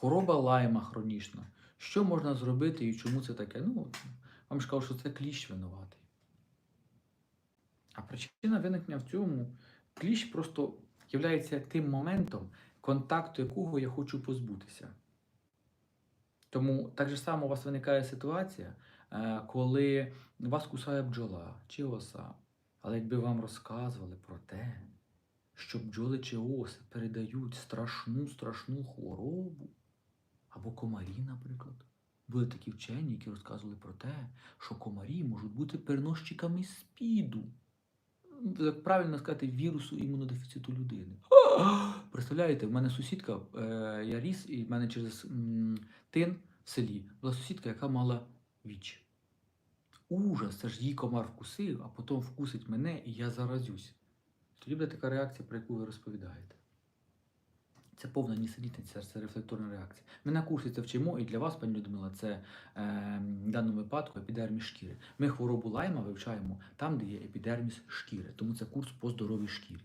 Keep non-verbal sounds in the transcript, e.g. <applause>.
Хвороба лайма хронічна. Що можна зробити і чому це таке? Ну, вам ж кажу, що це кліщ винуватий. А причина виникнення в цьому кліщ просто є тим моментом, контакту якого я хочу позбутися. Тому так же само у вас виникає ситуація, е, коли вас кусає бджола чи оса. Але якби вам розказували про те, що бджоли чи оси передають страшну страшну хворобу, комарі, наприклад. Були такі вчені, які розказували про те, що комарі можуть бути переносчиками спіду. Як правильно сказати, вірусу імунодефіциту людини. <gasps> Представляєте, в мене сусідка, е, я ріс, і в мене через тин в селі була сусідка, яка мала віч. Ужас, це ж її комар вкусив, а потім вкусить мене, і я заразюсь. Тоді буде така реакція, про яку ви розповідаєте. Це повна нісенітниця, це рефлекторна реакція. Ми на курсі це вчимо, і для вас, пані Людмила, це е, в даному випадку епідерміс шкіри. Ми хворобу лайма вивчаємо там, де є епідерміс шкіри. Тому це курс по здоровій шкірі.